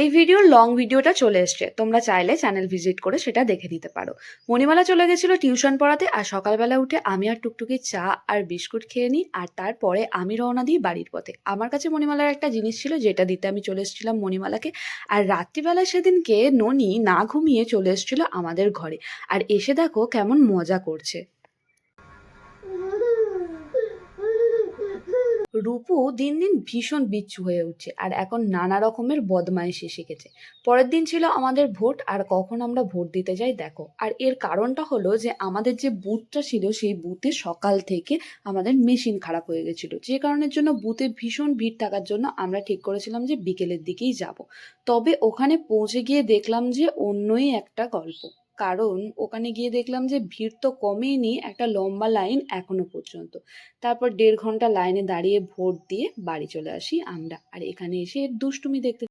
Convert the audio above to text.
এই ভিডিওর লং ভিডিওটা চলে এসছে। তোমরা চাইলে চ্যানেল ভিজিট করে সেটা দেখে নিতে পারো। মণিমালা চলে গেছিল টিউশন পড়াতে আর সকালবেলা উঠে আমি আর টুকটুকি চা আর বিস্কুট খেয়ে নিই আর তারপরে আমি রওনা দিই বাড়ির পথে। আমার কাছে মণিমালার একটা জিনিস ছিল যেটা দিতে আমি চলে এসেছিলাম মণিমালাকে। আর রাত্রিবেলা সেদিনকে ননি না ঘুমিয়ে চলে এসেছিল আমাদের ঘরে। আর এসে দেখো কেমন মজা করছে। রূপু দিন দিন ভীষণ বিচ্ছু হয়ে উঠছে আর এখন নানা রকমের বদমাইশি শিখেছে পরের দিন ছিল আমাদের ভোট আর কখন আমরা ভোট দিতে যাই দেখো। আর এর কারণটা হলো যে আমাদের যে বুথটা ছিল সেই বুথে সকাল থেকে আমাদের মেশিন খারাপ হয়ে গেছিল। যে কারণের জন্য বুথে ভীষণ ভিড় থাকার জন্য আমরা ঠিক করেছিলাম যে বিকেলের দিকেই যাব। তবে ওখানে পৌঁছে গিয়ে দেখলাম যে অন্যই একটা গল্প। কারণ ওখানে গিয়ে দেখলাম যে ভিড় তো কমেইনি, একটা লম্বা লাইন এখনও পর্যন্ত। তারপর দেড় ঘণ্টা লাইনে দাঁড়িয়ে ভোট দিয়ে বাড়ি চলে আসি আমরা। আর এখানে এসে দুষ্টুমি দেখতে